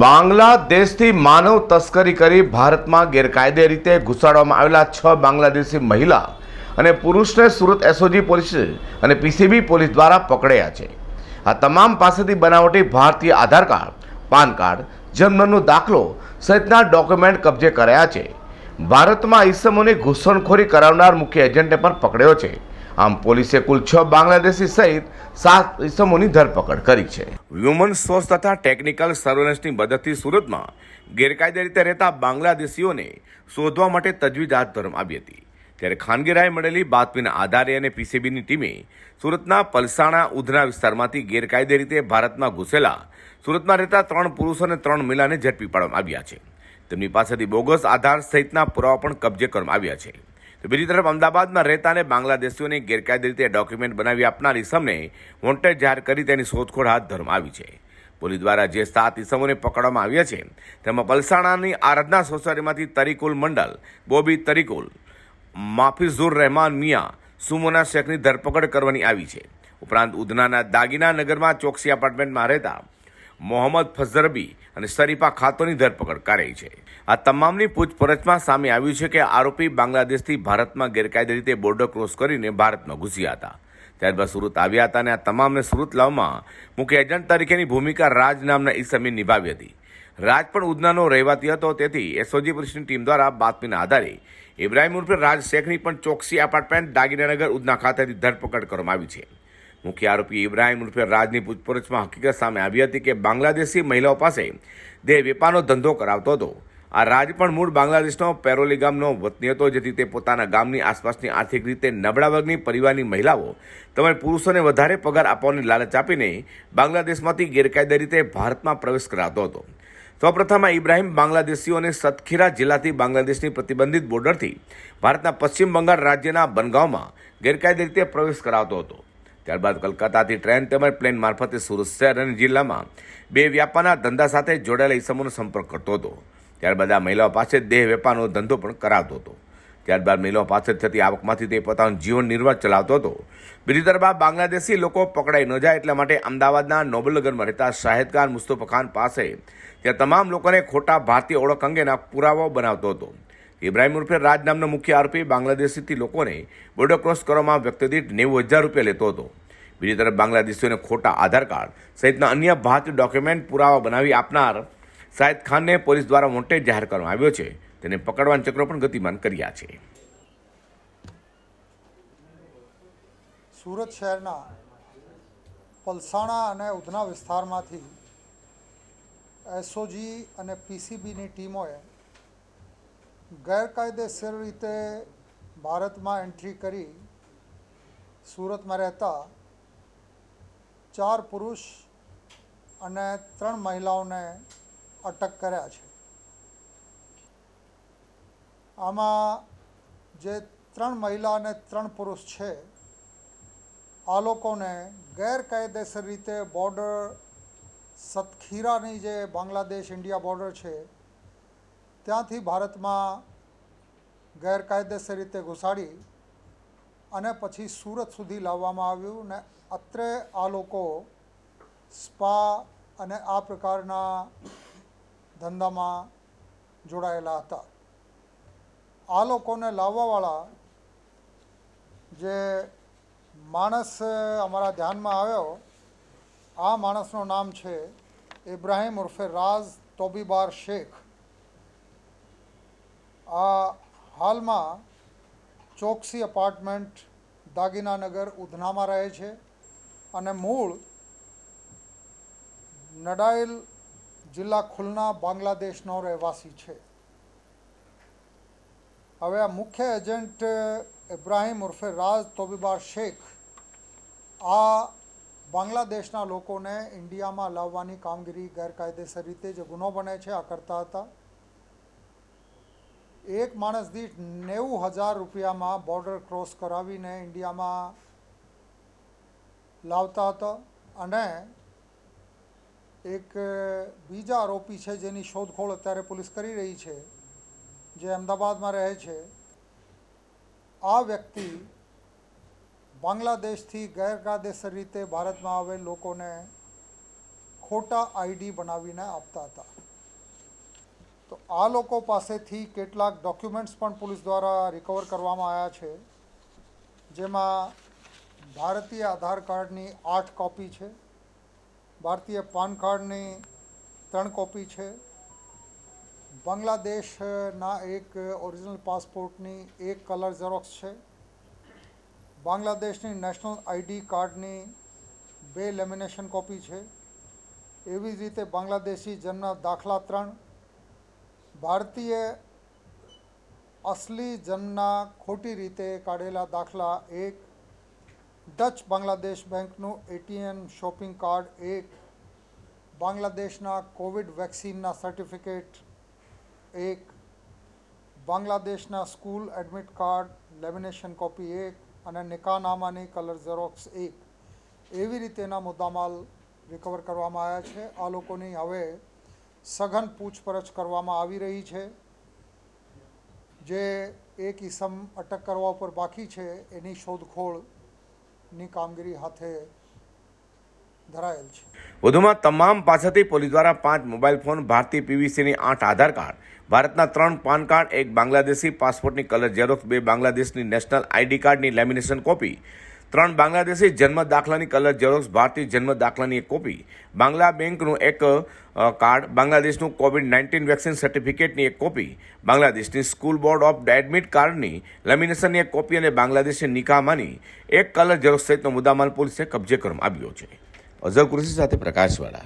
બાંગ્લાદેશથી માનવ તસ્કરી કરી ભારતમાં ગેરકાયદે રીતે ઘુસાડવામાં આવેલા છ બાંગ્લાદેશી મહિલા અને પુરુષને સુરત એસઓજી પોલીસ અને પીસીબી પોલીસ દ્વારા પકડ્યા છે. આ તમામ પાસેથી બનાવટી ભારતીય આધાર કાર્ડ, પાન કાર્ડ, જન્મનો દાખલો સહિતના ડોક્યુમેન્ટ કબજે કર્યા છે. ભારતમાં ઈસમોની ઘૂસણખોરી કરાવનાર મુખ્ય એજન્ટને પણ પકડ્યો છે. આમ પોલીસે કુલ છ બાંગ્લાદેશી સહિત સાત ઇસમોની ધરપકડ કરી છે. હ્યુમન સોર્સ તથા ટેકનિકલ સર્વેલન્સની મદદથી સુરતમાં ગેરકાયદે રીતે રહેતા બાંગ્લાદેશીઓને શોધવા માટે તજવીજ હાથ ધરવામાં આવી હતી. ત્યારે ખાનગી રાય મળેલી બાતમીના આધારે અને પીસીબીની ટીમે સુરતના પલસાણા ઉધના વિસ્તારમાંથી ગેરકાયદે રીતે ભારતમાં ઘૂસેલા સુરતમાં રહેતા ત્રણ પુરુષો અને ત્રણ મહિલાને ઝડપી પાડવામાં આવ્યા છે. તેમની પાસેથી બોગસ આધાર સહિતના પુરાવા પણ કબજે કરવામાં આવ્યા છે. બીજી તરફ અમદાવાદમાં રહેતા અને બાંગ્લાદેશીઓને ગેરકાયદે રીતે ડોક્યુમેન્ટ બનાવી આપનાર ઇસમને વોન્ટેડ જાહેર કરી તેની શોધખોળ હાથ ધરવામાં આવી છે. પોલીસ દ્વારા જે સાત ઇસમોને પકડવામાં આવ્યા છે, તેમાં પલસાણાની આરાધના સોસાયટીમાંથી તરીકુલ મંડલ, બોબી તરીકુલ, માફિઝુર રહેમાન મિયા, સુમોના શેખની ધરપકડ કરવાની આવી છે. ઉપરાંત ઉધનાના દાગીના નગરમાં ચોકસી એપાર્ટમેન્ટમાં રહેતા મોહમ્મદ ફઝરબી અને શરીફા ખાતોની ધરપકડ કરાઈ છે. આ તમામની પૂછપરછમાં સામે આવ્યું છે કે આરોપી બાંગ્લાદેશથી ભારતમાં ગેરકાયદે રીતે બોર્ડર ક્રોસ કરીને ભારતમાં ઘૂસ્યા હતા. ત્યારબાદ સુરત આવ્યા હતા અને આ તમામને સુરત લાવમાં મુખ્ય એજન્ટ તરીકેની ભૂમિકા રાજ નામના ઈસમે નિભાવી હતી. રાજ પણ ઉધનાનો રહેવાતી હતો, તેથી એસઓજી પોલીસની ટીમ દ્વારા બાતમીના આધારે ઇબ્રાહીમ ઉર્ફે રાજ શેખની પણ ચોકસી એપાર્ટમેન્ટ દાગીનાનગર ઉધના ખાતેથી ધરપકડ કરવામાં આવી છે. મુખ્ય આરોપી ઇબ્રાહીમ ઉર્ફે રાજની પૂછપરછમાં હકીકત સામે આવી હતી કે બાંગ્લાદેશી મહિલાઓ પાસે દેહ વેપારનો ધંધો કરાવતો હતો. આ રાજ પણ મૂળ બાંગ્લાદેશનો પેરોલી ગામનો વતની હતો, જેથી તે પોતાના ગામની આસપાસની આર્થિક રીતે નબળા વર્ગની પરિવારની મહિલાઓ તેમજ પુરુષોને વધારે પગાર આપવાની લાલચ આપીને બાંગ્લાદેશમાંથી ગેરકાયદે રીતે ભારતમાં પ્રવેશ કરાવતો હતો. સૌપ્રથમ આ ઇબ્રાહિમ બાંગ્લાદેશીઓને સતખીરા જિલ્લાથી બાંગ્લાદેશની પ્રતિબંધિત બોર્ડરથી ભારતના પશ્ચિમ બંગાળ રાજ્યના બનગાંવમાં ગેરકાયદે રીતે પ્રવેશ કરાવતો હતો. ત્યારબાદ કલકત્તાથી ટ્રેન તેમજ પ્લેન મારફતે સુરત શહેર અને જિલ્લામાં બે વ્યાપારના ધંધા સાથે જોડાયેલા ઇસમોનો સંપર્ક કરતો હતો. ત્યારબાદ આ મહિલાઓ પાસે દેહ વેપારનો ધંધો પણ કરાવતો હતો. ત્યારબાદ મહિલાઓ પાસે થતી આવકમાંથી તે પોતાનું જીવન નિર્વાહ ચલાવતો હતો. બીજી તરફ આ બાંગ્લાદેશી લોકો પકડાઈ ન જાય એટલા માટે અમદાવાદના નોબલનગરમાં રહેતા શાહિદ ખાન મુસ્તફા ખાન પાસે ત્યાં તમામ લોકોને ખોટા ભારતીય ઓળખ અંગેના પુરાવાઓ બનાવતો હતો. ઇબ્રાહિમ ઉર્ફે રાજ નામનો મુખ્ય આરોપી બાંગ્લાદેશીથી લોકોને બોર્ડર ક્રોસ કરવામાં વ્યક્તિ દીઠ નેવું હજાર રૂપિયા લેતો હતો. બીજી તરફ બાંગ્લાદેશીઓને ખોટા આધાર કાર્ડ સહિતના અન્ય ભારતીય ડોક્યુમેન્ટ પુરાવા બનાવી આપનાર શાહિદ ખાનને પોલીસ દ્વારા વોન્ટેડ જાહેર કરવામાં આવ્યો છે. તેને પકડવાના ચક્રો પણ ગતિમાન કર્યા છે. સુરત શહેરના પલસાણા અને ઉધના વિસ્તારમાંથી એસઓજી અને પીસીબીની ટીમોએ ગેરકાયદેસર રીતે ભારતમાં એન્ટ્રી કરી સુરતમાં રહેતા ચાર પુરુષ અને ત્રણ મહિલાઓને અટક કર્યા છે. આમાં જે ત્રણ મહિલા અને ત્રણ પુરુષ છે, આ લોકોને ગેરકાયદેસર રીતે બોર્ડર સતખીરાની જે બાંગ્લાદેશ ઇન્ડિયા બોર્ડર છે, ત્યાંથી ભારતમાં ગેરકાયદેસર રીતે ઘુસાડી અને પછી સુરત સુધી લાવવામાં આવ્યું ને અત્રે આ લોકો સ્પા અને આ પ્રકારના ધંધામાં જોડાયેલા હતા. આ લોકોને લાવવાવાળા જે માણસ અમારા ધ્યાનમાં આવ્યો, આ માણસનું નામ છે ઇબ્રાહિમ ઉર્ફે રાઝ તોબીબાર શેખ. આ હાલમાં ચોકસી અપાર્ટમેન્ટ દાગીનાનગર ઉધનામાં રહે છે અને મૂળ નડાઇલ જિલ્લા ખુલના બાંગ્લાદેશનો રહેવાસી છે. હવે આ મુખ્ય એજન્ટ ઇબ્રાહીમ ઉર્ફે રાજ તોબીબાર શેખ આ બાંગ્લાદેશના લોકોને ઇન્ડિયામાં લાવવાની કામગીરી ગેરકાયદેસર રીતે જે ગુનો બને છે, આ કરતા હતા. એક માણસ દીઠ નેવું હજાર રૂપિયામાં બોર્ડર ક્રોસ કરાવીને ઇન્ડિયામાં લાવતા હતા અને એક બીજા આરોપી છે જેની શોધખોળ અત્યારે પોલીસ કરી રહી છે, જે અમદાવાદમાં રહે છે. આ વ્યક્તિ બાંગ્લાદેશથી ગેરકાયદેસર રીતે ભારતમાં આવેલ લોકોને ખોટા આઈડી બનાવીને આપતા હતા. તો આ લોકો પાસેથી કેટલાક ડોક્યુમેન્ટ્સ પણ પોલીસ દ્વારા રિકવર કરવામાં આવ્યા છે, જેમાં ભારતીય આધાર કાર્ડની આઠ કોપી છે. ભારતીય પાન કાર્ડની ત્રણ કોપી છે. બાંગ્લાદેશના એક ઓરિજિનલ પાસપોર્ટની એક કલર ઝેરોક્સ છે. બાંગ્લાદેશની નેશનલ આઈડી કાર્ડની બે લેમિનેશન કોપી છે. એવી જ રીતે બાંગ્લાદેશી જન્મ દાખલા ત્રણ. ભારતીય અસલી જન્મના ખોટી રીતે કાઢેલા દાખલા એક. ડચ બાંગ્લાદેશ બેંકનું એટીએમ શોપિંગ કાર્ડ એક બાંગ્લાદેશના કોવિડ વેક્સિનના સર્ટિફિકેટ એક બાંગ્લાદેશના school admit card lamination copy એક, અને નિકાનામાની કલર ઝેરોક્સ એક. એવી રીતેના મુદ્દામાલ રિકવર કરવામાં આવ્યા છે. આ લોકોની હવે સઘન પૂછપરછ કરવામાં આવી રહી છે. જે એક ઈસમ અટક કરવા ઉપર બાકી છે, એની શોધખોળની કામગીરી હાથે ધરાયેલ છે. વધુમાં તમામ પાસેથી પોલીસ દ્વારા પાંચ મોબાઈલ ફોન, ભારતીય પીવીસીની આઠ આધાર કાર્ડ, ભારતના ત્રણ પાન કાર્ડ, એક બાંગ્લાદેશી પાસપોર્ટની કલર ઝેરોક્સ, બે બાંગ્લાદેશની નેશનલ આઈડી કાર્ડની લેમિનેશન કોપી ત્રણ બાંગ્લાદેશી જન્મ દાખલાની કલર ઝેરોક્સ ભારતીય જન્મ દાખલાની એક કોપી. બાંગ્લા બેંકનું એક કાર્ડ, બાંગ્લાદેશનું કોવિડ નાઇન્ટીન વેક્સિન સર્ટિફિકેટની એક કોપી. બાંગ્લાદેશની સ્કૂલ બોર્ડ ઓફ એડમિટ કાર્ડની લેમિનેશનની એક કોપી અને બાંગ્લાદેશની નિકાહમાંની એક કલર ઝેરોક્સ સહિતનો મુદ્દામાલ પોલીસે કબજે કરવામાં આવ્યો છે. અઝર કૃષિ સાથે પ્રકાશવાળા.